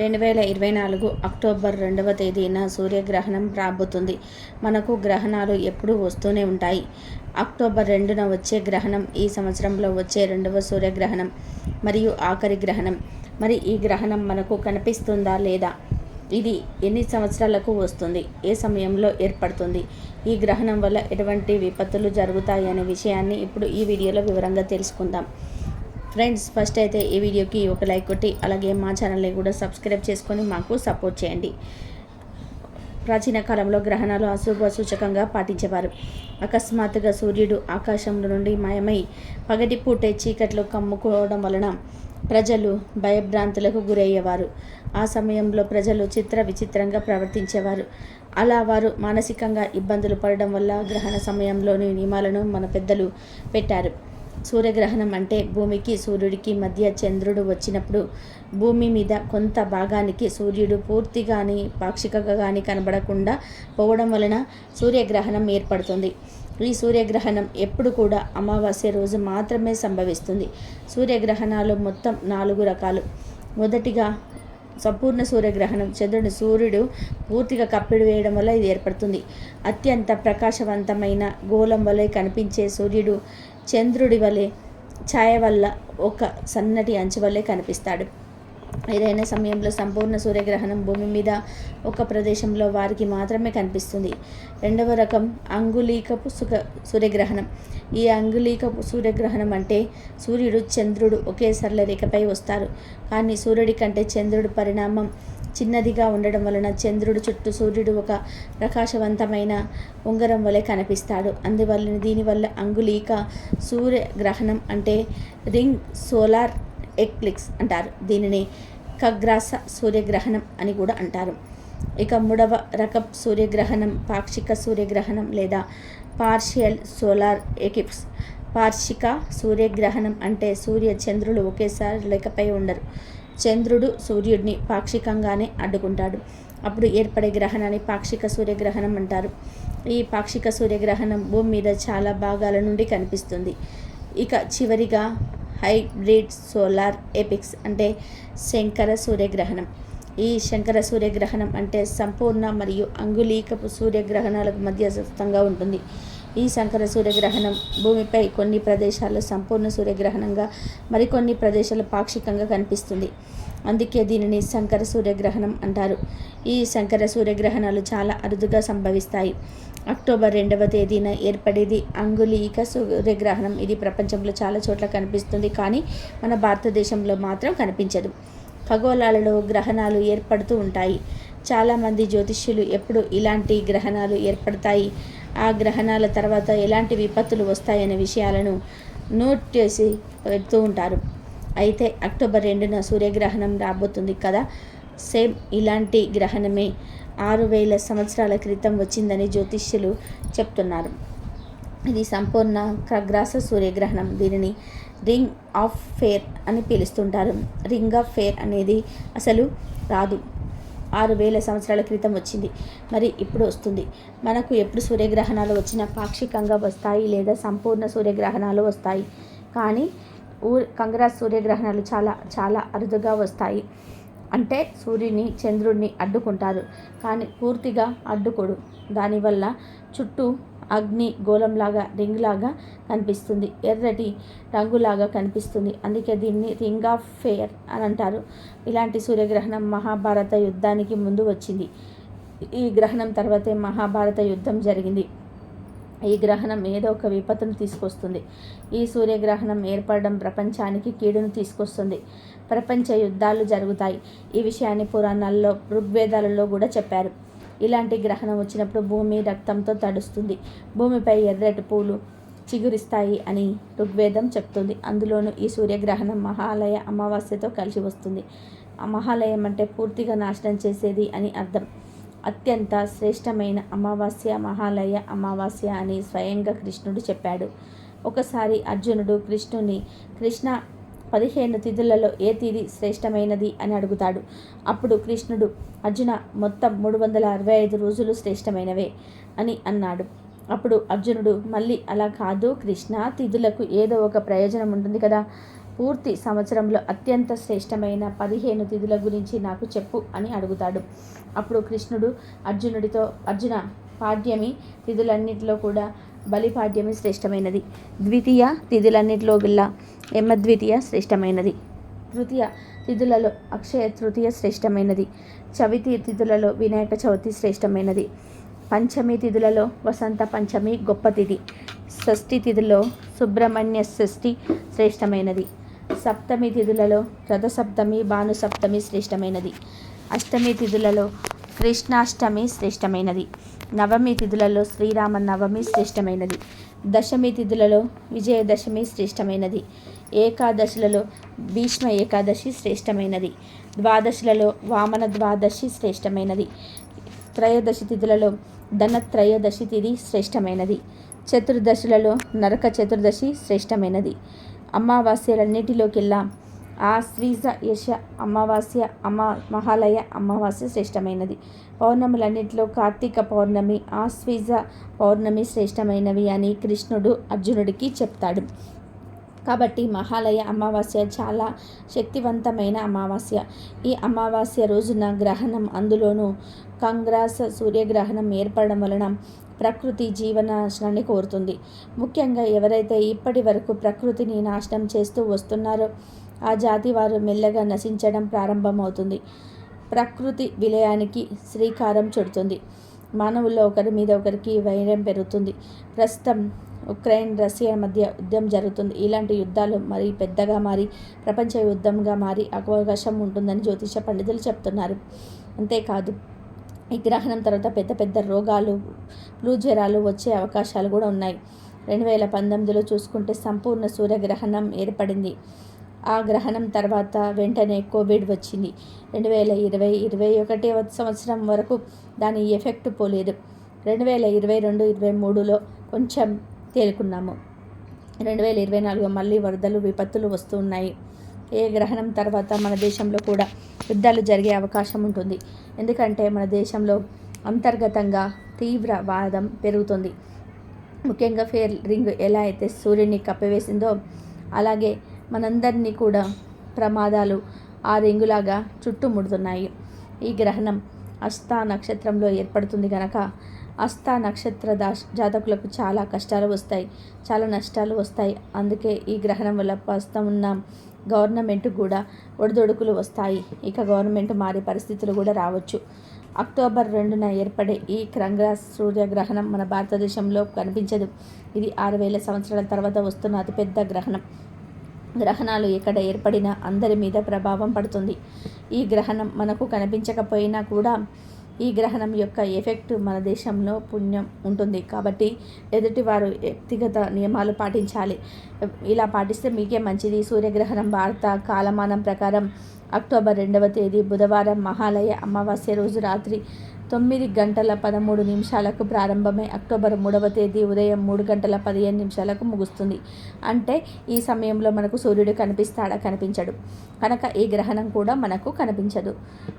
రెండు వేల ఇరవై నాలుగు అక్టోబర్ రెండవ తేదీన సూర్యగ్రహణం రాబోతుంది. మనకు గ్రహణాలు ఎప్పుడూ వస్తూనే ఉంటాయి. అక్టోబర్ రెండున వచ్చే గ్రహణం ఈ సంవత్సరంలో వచ్చే రెండవ సూర్యగ్రహణం మరియు ఆఖరి గ్రహణం. మరి ఈ గ్రహణం మనకు కనిపిస్తుందా లేదా? ఇది ఎన్ని సంవత్సరాలకు వస్తుంది? ఏ సమయంలో ఏర్పడుతుంది? ఈ గ్రహణం వల్ల ఎటువంటి విపత్తులు జరుగుతాయి అనే విషయాన్ని ఇప్పుడు ఈ వీడియోలో వివరంగా తెలుసుకుందాం. ఫ్రెండ్స్ ఫస్ట్ అయితే ఈ వీడియోకి ఒక లైక్ కొట్టి అలాగే మా ఛానల్ని కూడా సబ్స్క్రైబ్ చేసుకొని మాకు సపోర్ట్ చేయండి. ప్రాచీన కాలంలో గ్రహణాలు అశుభ సూచకంగా పాటించేవారు. అకస్మాత్తుగా సూర్యుడు ఆకాశంలో నుండి మాయమై పగటి పూటే చీకట్లు కమ్ముకోవడం వలన ప్రజలు భయభ్రాంతులకు గురయ్యేవారు. ఆ సమయంలో ప్రజలు చిత్ర విచిత్రంగా ప్రవర్తించేవారు. అలా వారు మానసికంగా ఇబ్బందులు పడడం వల్ల గ్రహణ సమయంలోని నియమాలను మన పెద్దలు పెట్టారు. సూర్యగ్రహణం అంటే భూమికి సూర్యుడికి మధ్య చంద్రుడు వచ్చినప్పుడు భూమి మీద కొంత భాగానికి సూర్యుడు పూర్తిగాని పాక్షికగా కానీ కనబడకుండా పోవడం వలన సూర్యగ్రహణం ఏర్పడుతుంది. ఈ సూర్యగ్రహణం ఎప్పుడు కూడా అమావాస్య రోజు మాత్రమే సంభవిస్తుంది. సూర్యగ్రహణాలు మొత్తం నాలుగు రకాలు. మొదటిగా సంపూర్ణ సూర్యగ్రహణం చంద్రుని సూర్యుడు పూర్తిగా కప్పిడి వేయడం వల్ల ఇది ఏర్పడుతుంది. అత్యంత ప్రకాశవంతమైన గోళం వలె కనిపించే సూర్యుడు చంద్రుడి వలె ఛాయ వల్ల ఒక సన్నటి అంచు వల్లే కనిపిస్తాడు. ఏదైనా సమయంలో సంపూర్ణ సూర్యగ్రహణం భూమి మీద ఒక ప్రదేశంలో వారికి మాత్రమే కనిపిస్తుంది. రెండవ రకం అంగులీకపు సుఖ సూర్యగ్రహణం. ఈ అంగులీకపు సూర్యగ్రహణం అంటే సూర్యుడు చంద్రుడు ఒకే సరళ రేఖపై వస్తారు. కానీ సూర్యుడి కంటే చంద్రుడి పరిణామం చిన్నదిగా ఉండడం వలన చంద్రుడు చుట్టూ సూర్యుడు ఒక ప్రకాశవంతమైన ఉంగరం వలె కనిపిస్తాడు. అందువల్ల దీనివల్ల అంగుళీక సూర్యగ్రహణం అంటే రింగ్ సోలార్ ఎక్లిక్స్ అంటారు. దీనిని ఖగ్రాస సూర్యగ్రహణం అని కూడా అంటారు. ఇక మూడవ రకం సూర్యగ్రహణం పాక్షిక సూర్యగ్రహణం లేదా పార్షియల్ సోలార్ ఎకిప్స్ పార్షిక సూర్యగ్రహణం అంటే సూర్య చంద్రులు ఒకేసారి లెక్కపై ఉండరు. చంద్రుడు సూర్యుడిని పాక్షికంగానే అడ్డుకుంటాడు. అప్పుడు ఏర్పడే గ్రహణాన్ని పాక్షిక సూర్యగ్రహణం అంటారు. ఈ పాక్షిక సూర్యగ్రహణం భూమి మీద చాలా భాగాల నుండి కనిపిస్తుంది. ఇక చివరిగా హైబ్రిడ్ సోలార్ ఎపిక్స్ అంటే శంకర సూర్యగ్రహణం. ఈ శంకర సూర్యగ్రహణం అంటే సంపూర్ణ మరియు అంగుళీకపు సూర్యగ్రహణాలకు మధ్యస్థంగా ఉంటుంది. ఈ శంకర సూర్యగ్రహణం భూమిపై కొన్ని ప్రదేశాల్లో సంపూర్ణ సూర్యగ్రహణంగా మరికొన్ని ప్రదేశాల్లో పాక్షికంగా కనిపిస్తుంది. అందుకే దీనిని శంకర సూర్యగ్రహణం అంటారు. ఈ శంకర సూర్యగ్రహణాలు చాలా అరుదుగా సంభవిస్తాయి. అక్టోబర్ రెండవ తేదీన ఏర్పడేది అంగులీక సూర్యగ్రహణం. ఇది ప్రపంచంలో చాలా చోట్ల కనిపిస్తుంది కానీ మన భారతదేశంలో మాత్రం కనిపించదు. ఖగోళాలలో గ్రహణాలు ఏర్పడుతూ ఉంటాయి. చాలామంది జ్యోతిష్యులు ఎప్పుడు ఇలాంటి గ్రహణాలు ఏర్పడతాయి? గ్రహణాల తర్వాత ఎలాంటి విపత్తులు వస్తాయనే విషయాలను నోట్ చేసి పెడుతూ ఉంటారు. అయితే అక్టోబర్ రెండున సూర్యగ్రహణం రాబోతుంది కదా. సేమ్ ఇలాంటి గ్రహణమే ఆరు వేల సంవత్సరాల క్రితం వచ్చిందని జ్యోతిష్యులు చెప్తున్నారు. ఇది సంపూర్ణ ఖగ్రాస సూర్యగ్రహణం. దీనిని రింగ్ ఆఫ్ ఫేర్ అని పిలుస్తుంటారు. రింగ్ ఆఫ్ ఫేర్ అనేది అసలు రాదు. ఆరు వేల సంవత్సరాల క్రితం వచ్చింది. మరి ఇప్పుడు వస్తుంది. మనకు ఎప్పుడు సూర్యగ్రహణాలు వచ్చినా పాక్షికంగా వస్తాయి లేదా సంపూర్ణ సూర్యగ్రహణాలు వస్తాయి. కానీ ఊ కంగ్రాస్ సూర్యగ్రహణాలు చాలా చాలా అరుదుగా వస్తాయి. అంటే సూర్యుని చంద్రుడిని అడ్డుకుంటారు. కానీ పూర్తిగా అడ్డుకోడు. దానివల్ల చుట్టూ అగ్ని గోళంలాగా రింగ్లాగా కనిపిస్తుంది. ఎర్రటి రంగులాగా కనిపిస్తుంది. అందుకే దీన్ని రింగ్ ఆఫ్ ఫేర్ అని అంటారు. ఇలాంటి సూర్యగ్రహణం మహాభారత యుద్ధానికి ముందు వచ్చింది. ఈ గ్రహణం తర్వాతే మహాభారత యుద్ధం జరిగింది. ఈ గ్రహణం ఏదో ఒక విపత్తును తీసుకొస్తుంది. ఈ సూర్యగ్రహణం ఏర్పడడం ప్రపంచానికి కీడును తీసుకొస్తుంది. ప్రపంచ యుద్ధాలు జరుగుతాయి. ఈ విషయాన్ని పురాణాల్లో ఋగ్వేదాలలో కూడా చెప్పారు. ఇలాంటి గ్రహణం వచ్చినప్పుడు భూమి రక్తంతో తడుస్తుంది. భూమిపై ఎర్రటి పూలు చిగురిస్తాయి అని ఋగ్వేదం చెప్తుంది. అందులోనూ ఈ సూర్యగ్రహణం మహాలయ అమావాస్యతో కలిసి వస్తుంది. ఆ మహాలయం అంటే పూర్తిగా నాశనం చేసేది అని అర్థం. అత్యంత శ్రేష్టమైన అమావాస్య మహాలయ అమావాస్య అని స్వయంగా కృష్ణుడు చెప్పాడు. ఒకసారి అర్జునుడు కృష్ణుని కృష్ణ పదిహేను తిథులలో ఏ తిథి శ్రేష్టమైనది అని అడుగుతాడు. అప్పుడు కృష్ణుడు అర్జున మొత్తం మూడు వందల అరవై ఐదు రోజులు శ్రేష్టమైనవే అని అన్నాడు. అప్పుడు అర్జునుడు మళ్ళీ అలా కాదు కృష్ణ తిథులకు ఏదో ఒక ప్రయోజనం ఉంటుంది కదా. పూర్తి సంవత్సరంలో అత్యంత శ్రేష్టమైన పదిహేను తిథుల గురించి నాకు చెప్పు అని అడుగుతాడు. అప్పుడు కృష్ణుడు అర్జునుడితో అర్జున పాడ్యమి తిథులన్నింటిలో కూడా బలిపాడ్యమి శ్రేష్టమైనది. ద్వితీయ తిథులన్నింటిలో గల్లా యమద్వితీయ శ్రేష్టమైనది. తృతీయ తిథులలో అక్షయ తృతీయ శ్రేష్టమైనది. చవితి తిథులలో వినాయక చవితి శ్రేష్టమైనది. పంచమి తిథులలో వసంత పంచమి గొప్ప తిథి. షష్ఠి తిథుల్లో సుబ్రహ్మణ్య షష్ఠి శ్రేష్టమైనది. సప్తమి తిథులలో రథసప్తమి భానుసప్తమి శ్రేష్టమైనది. అష్టమి తిథులలో కృష్ణాష్టమి శ్రేష్టమైనది. నవమి తిథులలో శ్రీరామ నవమి శ్రేష్టమైనది. దశమి తిథులలో విజయదశమి శ్రేష్టమైనది. ఏకాదశులలో భీష్మ ఏకాదశి శ్రేష్టమైనది. ద్వాదశులలో వామన ద్వాదశి శ్రేష్టమైనది. త్రయోదశి తిథులలో ధనత్రయోదశి తిథి శ్రేష్టమైనది. చతుర్దశులలో నరక చతుర్దశి శ్రేష్టమైనది. అమావాస్యలన్నిటిలోకెల్లా ఆ శ్రీజ యశ అమావాస్య అమా మహాలయ అమావాస్య శ్రేష్టమైనది. పౌర్ణములన్నింటిలో కార్తీక పౌర్ణమి ఆశ్వీజ పౌర్ణమి శ్రేష్టమైనవి అని కృష్ణుడు అర్జునుడికి చెప్తాడు. కాబట్టి మహాలయ అమావాస్య చాలా శక్తివంతమైన అమావాస్య. ఈ అమావాస్య రోజున గ్రహణం అందులోనూ కంగ్రాస సూర్యగ్రహణం ఏర్పడడం వలన ప్రకృతి జీవనాశనాన్ని కోరుతుంది. ముఖ్యంగా ఎవరైతే ఇప్పటి వరకు ప్రకృతిని నాశనం చేస్తూ వస్తున్నారో ఆ జాతి వారు మెల్లగా నశించడం ప్రారంభమవుతుంది. ప్రకృతి విలయానికి శ్రీకారం చుడుతుంది. మానవుల్లో ఒకరి మీద ఒకరికి వైరం పెరుగుతుంది. ప్రస్తుతం ఉక్రెయిన్ రష్యా మధ్య యుద్ధం జరుగుతుంది. ఇలాంటి యుద్ధాలు మరి పెద్దగా మారి ప్రపంచ యుద్ధంగా మారి అవకాశం ఉంటుందని జ్యోతిష పండితులు చెప్తున్నారు. అంతేకాదు ఈ గ్రహణం తర్వాత పెద్ద పెద్ద రోగాలు ఫ్లూ జ్వరాలు వచ్చే అవకాశాలు కూడా ఉన్నాయి. రెండు వేల పంతొమ్మిదిలో చూసుకుంటే సంపూర్ణ సూర్యగ్రహణం ఏర్పడింది. ఆ గ్రహణం తర్వాత వెంటనే కోవిడ్ వచ్చింది. రెండు వేల ఇరవై ఇరవై ఒకటి సంవత్సరం వరకు దాని ఎఫెక్ట్ పోలేదు. రెండు వేల ఇరవై రెండు ఇరవై మూడులో కొంచెం తేలుకున్నాము. రెండు వేల ఇరవై నాలుగు మళ్ళీ వరదలు విపత్తులు వస్తున్నాయి ఏ గ్రహణం తర్వాత మన దేశంలో కూడా యుద్ధాలు జరిగే అవకాశం ఉంటుంది. ఎందుకంటే మన దేశంలో అంతర్గతంగా తీవ్ర వాదం పెరుగుతుంది. ముఖ్యంగా ఫేర్ రింగ్ ఎలా అయితే సూర్యుని కప్పివేసిందో అలాగే మనందరినీ కూడా ప్రమాదాలు ఆ రింగులాగా చుట్టుముడుతున్నాయి. ఈ గ్రహణం అస్తా నక్షత్రంలో ఏర్పడుతుంది కనుక అస్తా నక్షత్ర దాశ జాతకులకు చాలా కష్టాలు వస్తాయి చాలా నష్టాలు వస్తాయి. అందుకే ఈ గ్రహణం వల్ల ప్రస్తుతం ఉన్న గవర్నమెంట్ కూడా ఒడిదొడుకులు వస్తాయి. ఇక గవర్నమెంట్ మారే పరిస్థితులు కూడా రావచ్చు. అక్టోబర్ రెండున ఏర్పడే ఈ క్రంగ్ర సూర్యగ్రహణం మన భారతదేశంలో కనిపించదు. ఇది ఆరు వేల సంవత్సరాల తర్వాత వస్తున్న అతిపెద్ద గ్రహణం. గ్రహణాలు ఎక్కడ ఏర్పడినా అందరి మీద ప్రభావం పడుతుంది. ఈ గ్రహణం మనకు కనిపించకపోయినా కూడా ఈ గ్రహణం యొక్క ఎఫెక్ట్ మన దేశంలో పుణ్యం ఉంటుంది. కాబట్టి ఎదుటివారు వ్యక్తిగత నియమాలు పాటించాలి. ఇలా పాటిస్తే మీకే మంచిది. సూర్యగ్రహణం భారత కాలమానం ప్రకారం అక్టోబర్ రెండవ తేదీ బుధవారం మహాలయ అమావాస్య రోజు రాత్రి తొమ్మిది గంటల పదమూడు నిమిషాలకు ప్రారంభమై అక్టోబర్ మూడవ తేదీ ఉదయం మూడు గంటల పదిహేను నిమిషాలకు ముగుస్తుంది. అంటే ఈ సమయంలో మనకు సూర్యుడు కనిపిస్తాడా? కనిపించడు. కనుక ఈ గ్రహణం కూడా మనకు కనిపించదు.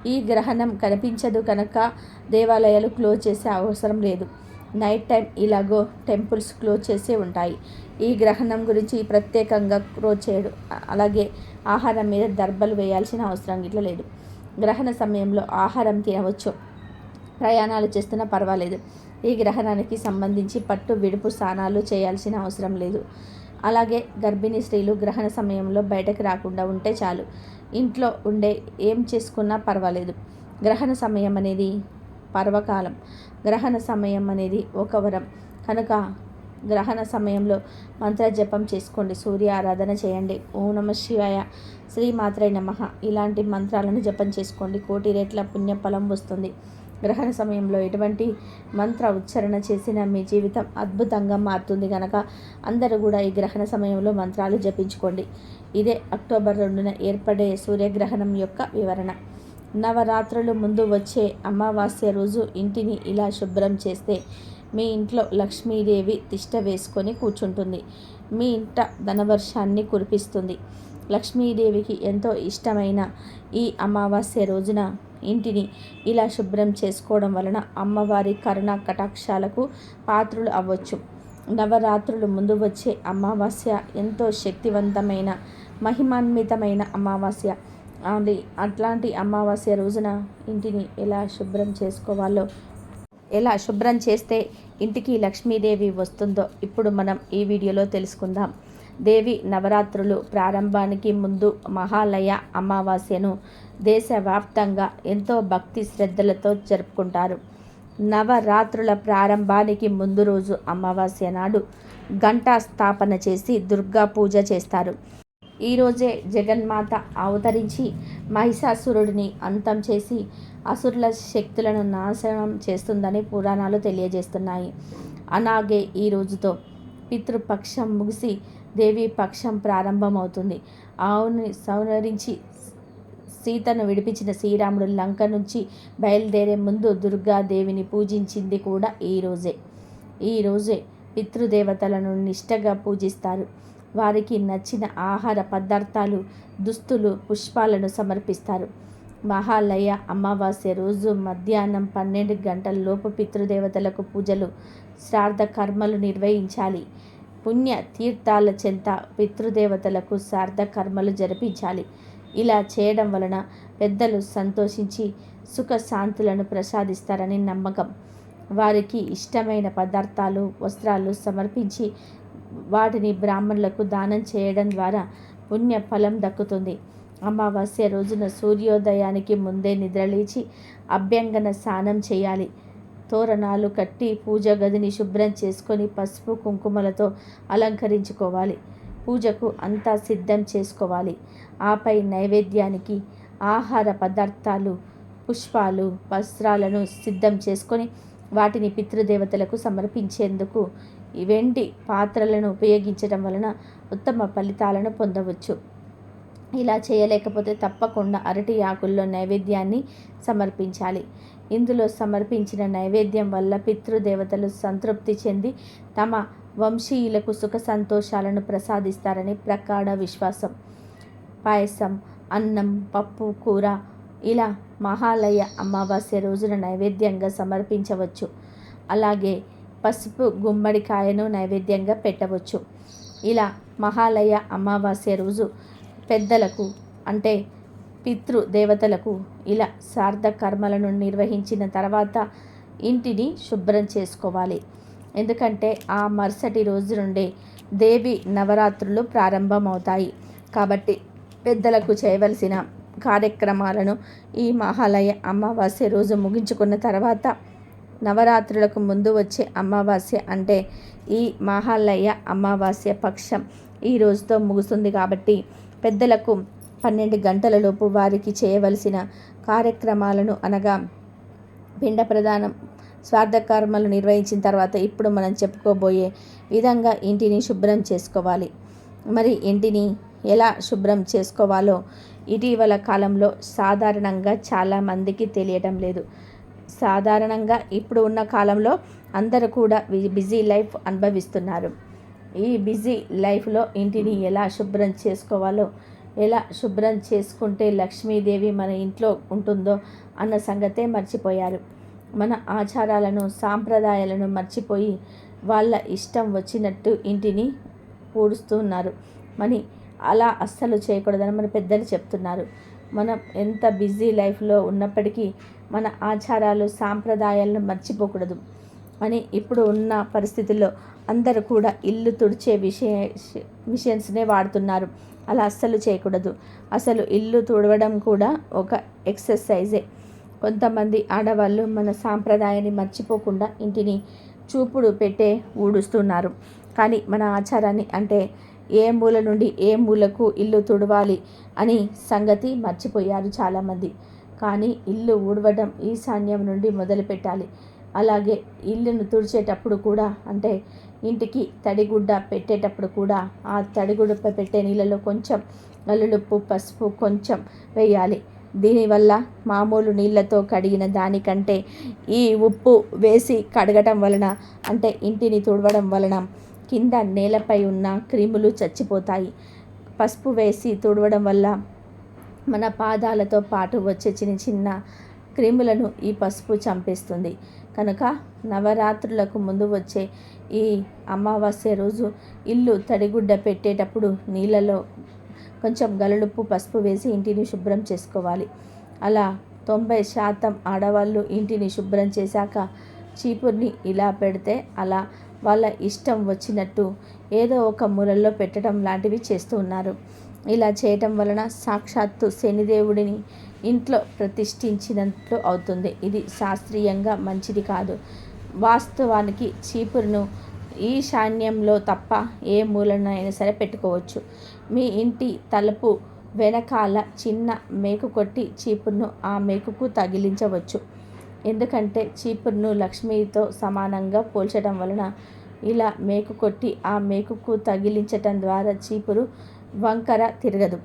ఈ గ్రహణం కనిపించదు కనుక దేవాలయాలు క్లోజ్ చేసే అవసరం లేదు. నైట్ టైం ఇలాగో టెంపుల్స్ క్లోజ్ చేసే ఉంటాయి. ఈ గ్రహణం గురించి ప్రత్యేకంగా క్లోజ్ చేయడు. అలాగే ఆహారం మీద దర్బలు వేయాల్సిన అవసరం ఇట్లా లేదు. గ్రహణ సమయంలో ఆహారం తినవచ్చు. ప్రయాణాలు చేస్తున్నా పర్వాలేదు. ఈ గ్రహణానికి సంబంధించి పట్టు విడుపు స్నానాలు చేయాల్సిన అవసరం లేదు. అలాగే గర్భిణీ స్త్రీలు గ్రహణ సమయంలో బయటకు రాకుండా ఉంటే చాలు. ఇంట్లో ఉండే ఏం చేసుకున్నా పర్వాలేదు. గ్రహణ సమయం అనేది పర్వకాలం. గ్రహణ సమయం అనేది ఒక వరం. కనుక గ్రహణ సమయంలో మంత్ర జపం చేసుకోండి. సూర్య ఆరాధన చేయండి. ఓం నమ శివాయ. శ్రీ నమ. ఇలాంటి మంత్రాలను జపం చేసుకోండి. కోటి రేట్ల పుణ్యఫలం వస్తుంది. గ్రహణ సమయంలో ఎటువంటి మంత్ర ఉచ్చారణ చేసిన మీ జీవితం అద్భుతంగా మారుతుంది కనుక అందరూ కూడా ఈ గ్రహణ సమయంలో మంత్రాలు జపించుకోండి. ఇదే అక్టోబర్ రెండున ఏర్పడే సూర్యగ్రహణం యొక్క వివరణ. నవరాత్రులు ముందు వచ్చే అమావాస్య రోజు ఇంటిని ఇలా శుభ్రం చేస్తే మీ ఇంట్లో లక్ష్మీదేవి తిష్ట వేసుకొని కూర్చుంటుంది. మీ ఇంట ధనవర్షాన్ని కురిపిస్తుంది. లక్ష్మీదేవికి ఎంతో ఇష్టమైన ఈ అమావాస్య రోజున ఇంటిని ఇలా శుభ్రం చేసుకోవడం వలన అమ్మవారి కరుణ కటాక్షాలకు పాత్రులు అవ్వచ్చు. నవరాత్రులు ముందు వచ్చే అమావాస్య ఎంతో శక్తివంతమైన మహిమాన్వితమైన అమావాస్య. అది అట్లాంటి అమావాస్య రోజున ఇంటిని ఎలా శుభ్రం చేసుకోవాలో ఎలా శుభ్రం చేస్తే ఇంటికి లక్ష్మీదేవి వస్తుందో ఇప్పుడు మనం ఈ వీడియోలో తెలుసుకుందాం. దేవి నవరాత్రులు ప్రారంభానికి ముందు మహాలయ అమావాస్యను దేశవ్యాప్తంగా ఎంతో భక్తి శ్రద్ధలతో జరుపుకుంటారు. నవరాత్రుల ప్రారంభానికి ముందు రోజు అమావాస్య నాడు గంటా స్థాపన చేసి దుర్గా పూజ చేస్తారు. ఈరోజే జగన్మాత అవతరించి మహిషాసురుడిని అంతం చేసి అసురుల శక్తులను నాశనం చేస్తుందని పురాణాలు తెలియజేస్తున్నాయి. అలాగే ఈ రోజుతో పితృపక్షం ముగిసి దేవి పక్షం ప్రారంభమవుతుంది. ఆవుని సంహరించి సీతను విడిపించిన శ్రీరాముడు లంక నుంచి బయలుదేరే ముందు దుర్గాదేవిని పూజించింది కూడా ఈరోజే ఈరోజే పితృదేవతలను నిష్టగా పూజిస్తారు. వారికి నచ్చిన ఆహార పదార్థాలు దుస్తులు పుష్పాలను సమర్పిస్తారు. మహాలయ అమావాస్య రోజు మధ్యాహ్నం పన్నెండు గంటల లోపు పితృదేవతలకు పూజలు శ్రాద్ధ కర్మలు నిర్వహించాలి. పుణ్య తీర్థాల చెంత పితృదేవతలకు సార్థ కర్మలు జరిపించాలి. ఇలా చేయడం వలన పెద్దలు సంతోషించి సుఖశాంతులను ప్రసాదిస్తారని నమ్మకం. వారికి ఇష్టమైన పదార్థాలు వస్త్రాలు సమర్పించి వాటిని బ్రాహ్మణులకు దానం చేయడం ద్వారా పుణ్య ఫలం దక్కుతుంది. అమావాస్య రోజున సూర్యోదయానికి ముందే నిద్రలేచి అభ్యంగన స్నానం చేయాలి. తోరణాలు కట్టి పూజ గదిని శుభ్రం చేసుకొని పసుపు కుంకుమలతో అలంకరించుకోవాలి. పూజకు అంతా సిద్ధం చేసుకోవాలి. ఆపై నైవేద్యానికి ఆహార పదార్థాలు పుష్పాలు వస్త్రాలను సిద్ధం చేసుకొని వాటిని పితృదేవతలకు సమర్పించేందుకు వెండి పాత్రలను ఉపయోగించడం వలన ఉత్తమ ఫలితాలను పొందవచ్చు. ఇలా చేయలేకపోతే తప్పకుండా అరటి ఆకుల్లో నైవేద్యాన్ని సమర్పించాలి. ఇందులో సమర్పించిన నైవేద్యం వల్ల పితృదేవతలు సంతృప్తి చెంది తమ వంశీయులకు సుఖ సంతోషాలను ప్రసాదిస్తారని ప్రకాడ విశ్వాసం. పాయసం అన్నం పప్పు కూర ఇలా మహాలయ అమావాస్య రోజున నైవేద్యంగా సమర్పించవచ్చు. అలాగే పసుపు గుమ్మడికాయను నైవేద్యంగా పెట్టవచ్చు. ఇలా మహాలయ అమావాస్య రోజు పెద్దలకు అంటే పితృ దేవతలకు ఇలా సార్థ కర్మలను నిర్వహించిన తర్వాత ఇంటిని శుభ్రం చేసుకోవాలి. ఎందుకంటే ఆ మరుసటి రోజు నుండే దేవి నవరాత్రులు ప్రారంభమవుతాయి. కాబట్టి పెద్దలకు చేయవలసిన కార్యక్రమాలను ఈ మహాలయ అమావాస్య రోజు ముగించుకున్న తర్వాత నవరాత్రులకు ముందు వచ్చే అమావాస్య అంటే ఈ మహాలయ అమావాస్య పక్షం ఈ రోజుతో ముగుస్తుంది. కాబట్టి పెద్దలకు పన్నెండు గంటలలోపు వారికి చేయవలసిన కార్యక్రమాలను అనగా పిండ ప్రదానం స్వార్థకర్మలు నిర్వహించిన తర్వాత ఇప్పుడు మనం చెప్పుకోబోయే విధంగా ఇంటిని శుభ్రం చేసుకోవాలి. మరి ఇంటిని ఎలా శుభ్రం చేసుకోవాలో ఇటీవల కాలంలో సాధారణంగా చాలామందికి తెలియటం లేదు. సాధారణంగా ఇప్పుడు ఉన్న కాలంలో అందరూ కూడా బిజీ లైఫ్ అనుభవిస్తున్నారు. ఈ బిజీ లైఫ్లో ఇంటిని ఎలా శుభ్రం చేసుకోవాలో ఎలా శుభ్రం చేసుకుంటే లక్ష్మీదేవి మన ఇంట్లో ఉంటుందో అన్న సంగతే మర్చిపోయారు. మన ఆచారాలను సాంప్రదాయాలను మర్చిపోయి వాళ్ళ ఇష్టం వచ్చినట్టు ఇంటిని పూడుస్తున్నారు మని అలా అస్సలు చేయకూడదని మన పెద్దలు చెప్తున్నారు. మనం ఎంత బిజీ లైఫ్లో ఉన్నప్పటికీ మన ఆచారాలు సాంప్రదాయాలను మర్చిపోకూడదు అని ఇప్పుడు ఉన్న పరిస్థితుల్లో అందరూ కూడా ఇల్లు తుడిచే విషయ మిషన్స్నే వాడుతున్నారు. అలా అస్సలు చేయకూడదు. అసలు ఇల్లు తుడవడం కూడా ఒక ఎక్సర్సైజే. కొంతమంది ఆడవాళ్ళు మన సాంప్రదాయాన్ని మర్చిపోకుండా ఇంటిని చూపుడు పెట్టే ఊడుస్తున్నారు. కానీ మన ఆచారాన్ని అంటే ఏ మూల నుండి ఏ మూలకు ఇల్లు తుడవాలి అని సంగతి మర్చిపోయారు చాలామంది. కానీ ఇల్లు ఊడవడం ఈశాన్యం నుండి మొదలుపెట్టాలి. అలాగే ఇల్లును తుడిచేటప్పుడు కూడా అంటే ఇంటికి తడిగుడ్డ పెట్టేటప్పుడు కూడా ఆ తడిగుడ్డ పెట్టే నీళ్ళలో కొంచెం నల్లులుప్పు పసుపు కొంచెం వేయాలి. దీనివల్ల మామూలు నీళ్ళతో కడిగిన దానికంటే ఈ ఉప్పు వేసి కడగటం వలన అంటే ఇంటిని తుడవడం వలన కింద నేలపై ఉన్న క్రిములు చచ్చిపోతాయి. పసుపు వేసి తుడవడం వల్ల మన పాదాలతో పాటు వచ్చే చిన్న చిన్న క్రిములను ఈ పసుపు చంపేస్తుంది. కనుక నవరాత్రులకు ముందు వచ్చే ఈ అమావాస్య రోజు ఇల్లు తడిగుడ్డ పెట్టేటప్పుడు నీళ్ళలో కొంచెం గలలుప్పు పసుపు వేసి ఇంటిని శుభ్రం చేసుకోవాలి. అలా తొంభై శాతం ఆడవాళ్ళు ఇంటిని శుభ్రం చేశాక చీపుర్ని ఇలా పెడితే అలా వాళ్ళ ఇష్టం వచ్చినట్టు ఏదో ఒక మూలల్లో పెట్టడం లాంటివి చేస్తూ ఉన్నారు. ఇలా చేయటం వలన సాక్షాత్తు శనిదేవుడిని ఇంట్లో ప్రతిష్ఠించినట్లు అవుతుంది. ఇది శాస్త్రీయంగా మంచిది కాదు. వాస్తవానికి చీపురును ఈశాన్యంలో తప్ప ఏ మూలనైనా సరే పెట్టుకోవచ్చు. మీ ఇంటి తలుపు వెనకాల చిన్న మేకు కొట్టి చీపురును ఆ మేకుకు తగిలించవచ్చు. ఎందుకంటే చీపురును లక్ష్మితో సమానంగా పోల్చడం వలన ఇలా మేకు కొట్టి ఆ మేకుకు తగిలించటం ద్వారా చీపురు వంకర తిరగదు.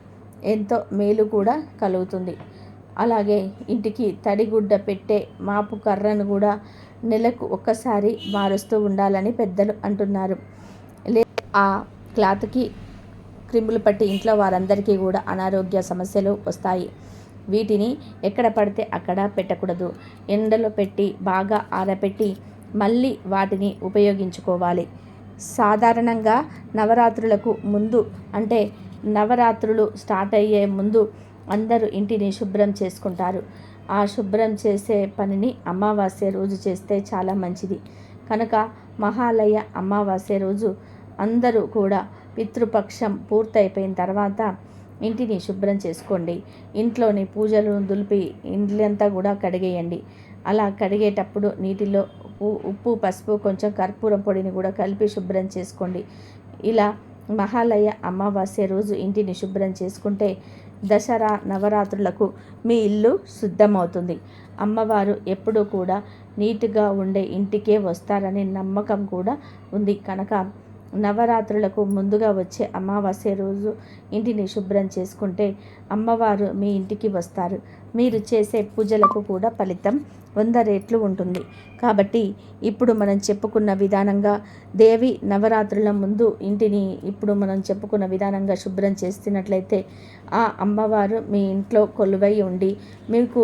ఎంతో మేలు కూడా కలుగుతుంది. అలాగే ఇంటికి తడిగుడ్డ పెట్టే మాపు కర్రను కూడా నెలకు ఒక్కసారి మారుస్తూ ఉండాలని పెద్దలు అంటున్నారు. లే ఆ క్లాత్కి క్రిములు పట్టి ఇంట్లో వారందరికీ కూడా అనారోగ్య సమస్యలు వస్తాయి. వీటిని ఎక్కడ పడితే అక్కడ పెట్టకూడదు. ఎండలో పెట్టి బాగా ఆరబెట్టి మళ్ళీ వాటిని ఉపయోగించుకోవాలి. సాధారణంగా నవరాత్రులకు ముందు అంటే నవరాత్రులు స్టార్ట్ అయ్యే ముందు అందరూ ఇంటిని శుభ్రం చేసుకుంటారు. ఆ శుభ్రం చేసే పనిని అమావాస్య రోజు చేస్తే చాలా మంచిది. కనుక మహాలయ అమావాస్య రోజు అందరూ కూడా పితృపక్షం పూర్తయిపోయిన తర్వాత ఇంటిని శుభ్రం చేసుకోండి. ఇంట్లోని పూజలు దులిపి ఇండ్లంతా కూడా కడిగేయండి. అలా కడిగేటప్పుడు నీటిలో ఉప్పు పసుపు కొంచెం కర్పూరం పొడిని కూడా కలిపి శుభ్రం చేసుకోండి. ఇలా మహాలయ అమావాస్య రోజు ఇంటిని శుభ్రం చేసుకుంటే దసరా నవరాత్రులకు మీ ఇల్లు శుద్ధమవుతుంది. అమ్మవారు ఎప్పుడూ కూడా నీట్గా ఉండే ఇంటికే వస్తారనే నమ్మకం కూడా ఉంది. కనుక నవరాత్రులకు ముందుగా వచ్చే అమావాస్య రోజు ఇంటిని శుభ్రం చేసుకుంటే అమ్మవారు మీ ఇంటికి వస్తారు. మీరు చేసే పూజలకు కూడా ఫలితం వంద రేట్లు ఉంటుంది. కాబట్టి ఇప్పుడు మనం చెప్పుకున్న విధానంగా దేవి నవరాత్రుల ముందు ఇంటిని ఇప్పుడు మనం చెప్పుకున్న విధానంగా శుభ్రం చేస్తున్నట్లయితే ఆ అమ్మవారు మీ ఇంట్లో కొలువై ఉండి మీకు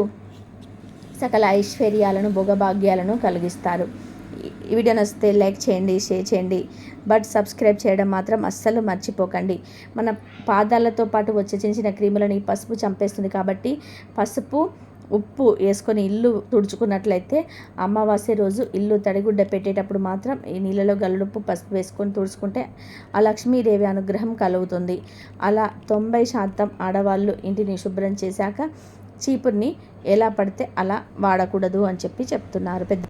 సకల ఐశ్వర్యాలను భోగభాగ్యాలను కలిగిస్తారు. ఈ వీడియో నచ్చితే లైక్ చేయండి షేర్ చేయండి. బట్ సబ్స్క్రైబ్ చేయడం మాత్రం అస్సలు మర్చిపోకండి. మన పాదాలతో పాటు వచ్చే చిన్న చిన్న క్రీములను ఈ పసుపు చంపేస్తుంది కాబట్టి పసుపు ఉప్పు వేసుకొని ఇల్లు తుడుచుకున్నట్లయితే అమావాస్య రోజు ఇల్లు తడిగుడ్డ పెట్టేటప్పుడు మాత్రం ఈ నీళ్ళలో గల్లుడుప్పు పసుపు వేసుకొని తుడుచుకుంటే ఆ లక్ష్మీదేవి అనుగ్రహం కలుగుతుంది. అలా తొంభై శాతం ఆడవాళ్ళు ఇంటిని శుభ్రం చేశాక చీపుర్ని ఎలా పడితే అలా వాడకూడదు అని చెప్పి చెప్తున్నారు పెద్ద